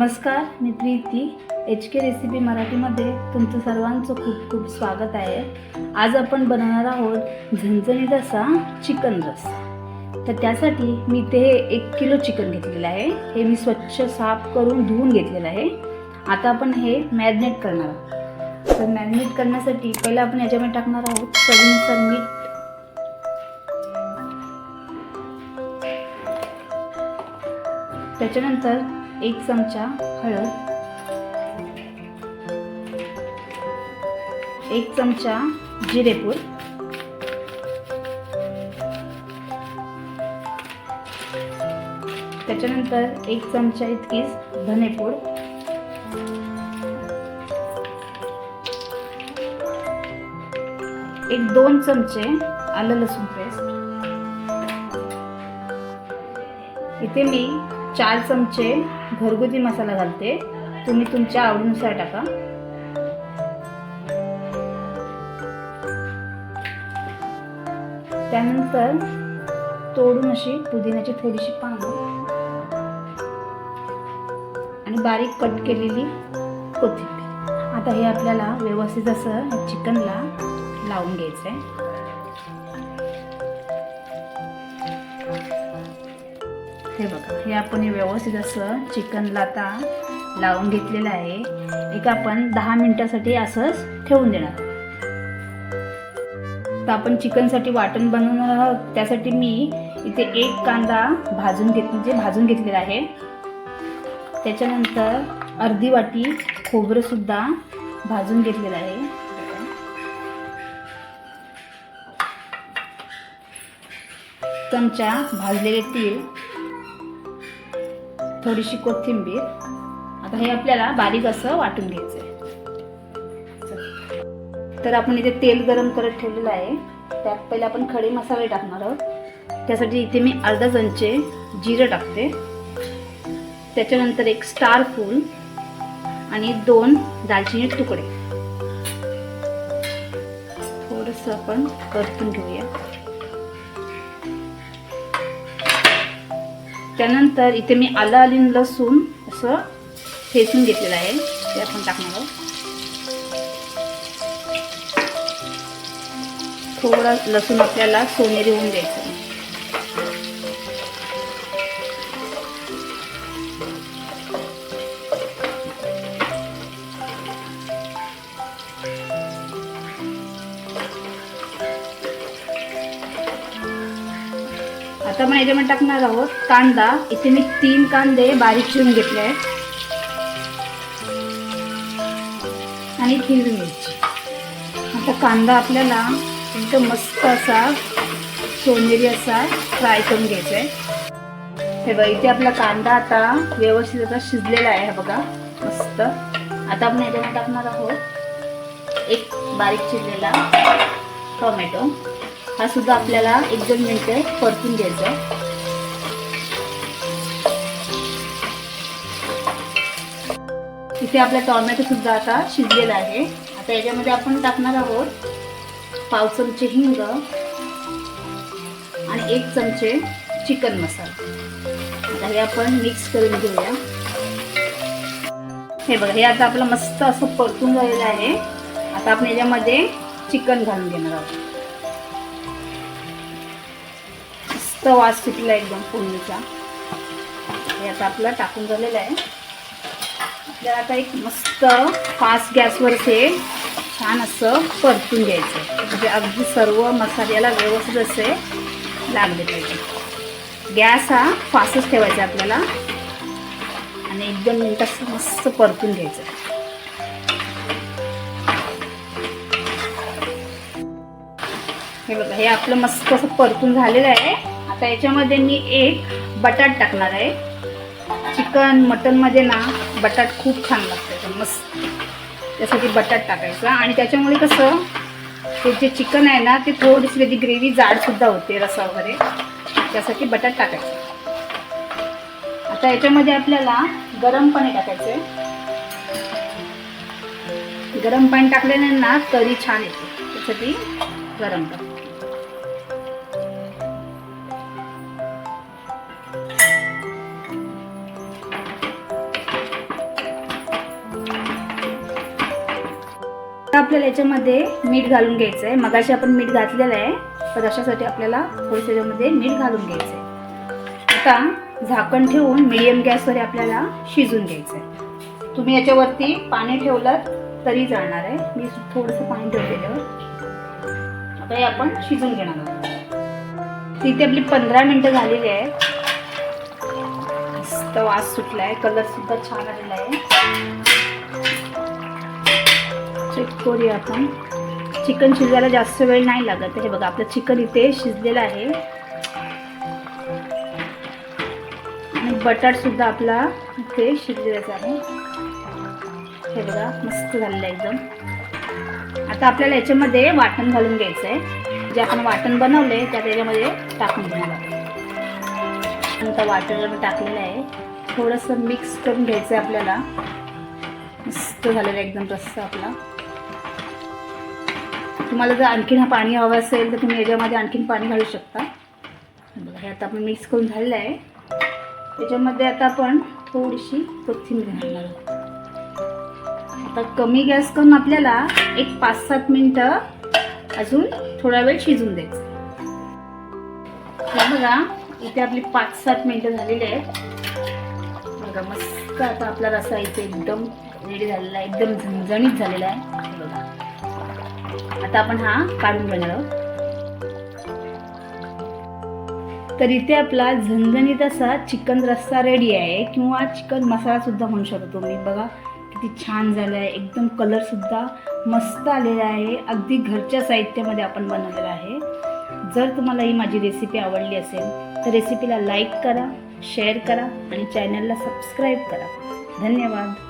नमस्कार मी Preeti. H K recipe मराठीमध्ये तुमचं सर्वांचं खूप खूप स्वागत आहे. आज आपण बनवणार आहोत झणझणीत असा चिकन रस. तर त्यासाठी मी ते एक किलो चिकन घेतलेलं आहे. हे मी स्वच्छ साफ करून धुवून घेतलेलं आहे. आता आपण हे मॅरिनेट करणार आहोत. तर मॅरिनेट करण्यासाठी पहिलं आपण याच्यामध्ये टाकणार आहोत चवीनुसार मीठ त्याच्यानंतर एक चमचा हळद. एक चमचा जिरेपूर त्याच्यानंतर एक चमचा इतकीच धनेपूड. एक दोन चमचे आलं लसूण पेस्ट. इथे मी चार चमचे घरगुती मसाला घालते. तुम्ही तुमच्या आवडीनुसार टाका. त्यानंतर तोडून अशी पुदिन्याची थोडीशी पानं आणि बारीक कट केलेली कोथिंबीर. आता हे आपल्याला व्यवस्थित असं चिकनला लावून घ्यायचं आहे हे बघा हे आपण हे व्यवस्थित असं चिकनला आता लावून घेतलेलं आहे. एक आपण दहा मिनिटासाठी असंच ठेवून देणार. तर आपण चिकनसाठी वाटण बनवणार आहोत. त्यासाठी मी इथे एक कांदा भाजून घेत म्हणजे भाजून घेतलेला आहे. त्याच्यानंतर अर्धी वाटी खोबरंसुद्धा भाजून घेतलेलं आहे. चमचा भाजलेले तीळ थोडीशी कोथिंबीर. आता हे आपल्याला बारीक असं वाटून घ्यायचं आहे तर आपण इथे तेल गरम करत ठेवलेलं आहे. त्यात पहिले आपण खडे मसाले टाकणार आहोत. त्यासाठी इथे मी अर्धा चमचे जिरं टाकते. त्याच्यानंतर एक स्टार फूल आणि दोन दालचिनी तुकडे. थोडंसं आपण परतून घेऊया. त्यानंतर इथे मी आलं आली लसूण असं ठेचून घेतलेलं आहे. ते आपण टाकणार आहोत. थोडा लसूण आपल्याला सोनेरी होऊन द्यायचं आता आपण याच्यामध्ये टाकणार आहोत कांदा. इथे मी तीन कांदे बारीक शिवून घेतले आहेत. आणि हिरवी मिरची. आता कांदा आपल्याला एकदम मस्त असा सोनेरी असा फ्राय करून घ्यायचा आहे. हे बघा इथे आपला कांदा आता व्यवस्थित आता शिजलेला आहे बघा मस्त. आता आपण याच्यामध्ये टाकणार आहोत एक बारीक चिरलेला टोमॅटो. हा सुद्धा आपल्याला एक दोन मिनिटे परतून घ्यायचा. इथे आपला टॉमॅटो सुद्धा आता शिजलेला आहे. आता याच्यामध्ये आपण टाकणार आहोत पाव चमचे हिंग आणि एक चमचे चिकन मसाला. आता हे आपण मिक्स करून घेऊया. हे बघा हे आता आपलं मस्त असं परतून झालेलं आहे. आता आपण याच्यामध्ये चिकन घालून घेणार आहोत. मस्त वास सुटला एकदम फोडणीचा हे आता आपलं टाकून झालेलं आहे. आपल्याला आता एक मस्त फास्ट गॅसवर ते छान असं परतून घ्यायचं. म्हणजे अगदी सर्व मसाल्याला व्यवस्थित असे लागले पाहिजे. गॅस हा फास्टच ठेवायचा आपल्याला. आणि एक दोन मिनटात असं मस्त परतून घ्यायचं. हे बघा हे आपलं मस्त असं परतून झालेलं आहे. आता याच्यामध्ये मी एक बटाट टाकणार आहे. चिकन मटनमध्ये ना बटाट खूप छान लागतं मस्त. त्यासाठी बटाट टाकायचा. आणि त्याच्यामुळे कसं ते जे चिकन आहे ना ते थोडीशी त्याची ग्रेव्ही जाडसुद्धा होते रसा वगैरे. त्यासाठी बटाट टाकायचं. आता याच्यामध्ये आपल्याला गरम पाणी टाकायचं आहे गरम पाणी टाकल्याने ना तरी छान येते. त्यासाठी गरम पाणी. आपल्याला याच्यामध्ये मीठ घालून घ्यायचं आहे मगाशी आपण मीठ घातलेलं आहे तर अशासाठी आपल्याला थोडस याच्यामध्ये मीठ घालून घ्यायचं आहे आता झाकण ठेवून मिडियम गॅसवर आपल्याला शिजून घ्यायचं आहे तुम्ही याच्यावरती पाणी ठेवलं तरी जाणार आहे. मी थोडंसं पाणी ठेवलेलं. आता हे आपण शिजून घेणार आहोत. तिथे आपली पंधरा मिनटं झालेली आहे मस्त वास सुटला आहे कलर सुद्धा छान आलेला आहे. चेक करूया आपण. चिकन शिजायला जास्त वेळ नाही लागत हे बघा आपलं चिकन इथे शिजलेलं आहे. आणि बटाट सुद्धा आपला इथे शिजलेलाच आहे. हे बघा मस्त झालेलं आहे एकदम. आता आपल्याला याच्यामध्ये वाटण घालून घ्यायचं आहे जे आपण वाटण बनवले त्या त्याच्यामध्ये टाकून घ्यायला आहोत. आता वाटण टाकलेलं आहे. थोडंसं मिक्स करून घ्यायचं आहे आपल्याला. मस्त झालेलं आहे एकदम रस्सा आपला. तुम्हाला जर आणखीन हा पाणी हवं असेल तर तुम्ही याच्यामध्ये आणखीन पाणी घालू शकता. हे बघा हे आता आपण मिक्स करून झालेलं आहे. त्याच्यामध्ये आता आपण थोडीशी कोथिंबीर घालणार आहोत. आता कमी गॅस करून आपल्याला एक पाच सात मिनटं अजून थोडा वेळ शिजून द्यायचं. बघा इथे आपली पाच सात मिनटं झालेली आहेत. बघा मस्त आता आपला रसा इथे एकदम रेडी झालेला आहे. एकदम झणझणीत झालेला आहे. बघा. आता आपण हा काढून घेणार आहोत. तर इथे आपला झणझणीत असा चिकन रस्सा रेडी आहे किंवा चिकन मसाला सुद्धा म्हणू शकतो मी बघा किती छान झालं आहे एकदम कलर सुद्धा मस्त आलेला आहे. अगदी घरच्या साहित्यामध्ये आपण बनवलेला आहे. जर तुम्हाला ही माझी रेसिपी आवडली असेल तर रेसिपीला लाईक करा शेअर करा आणि चॅनलला सबस्क्राईब करा. धन्यवाद.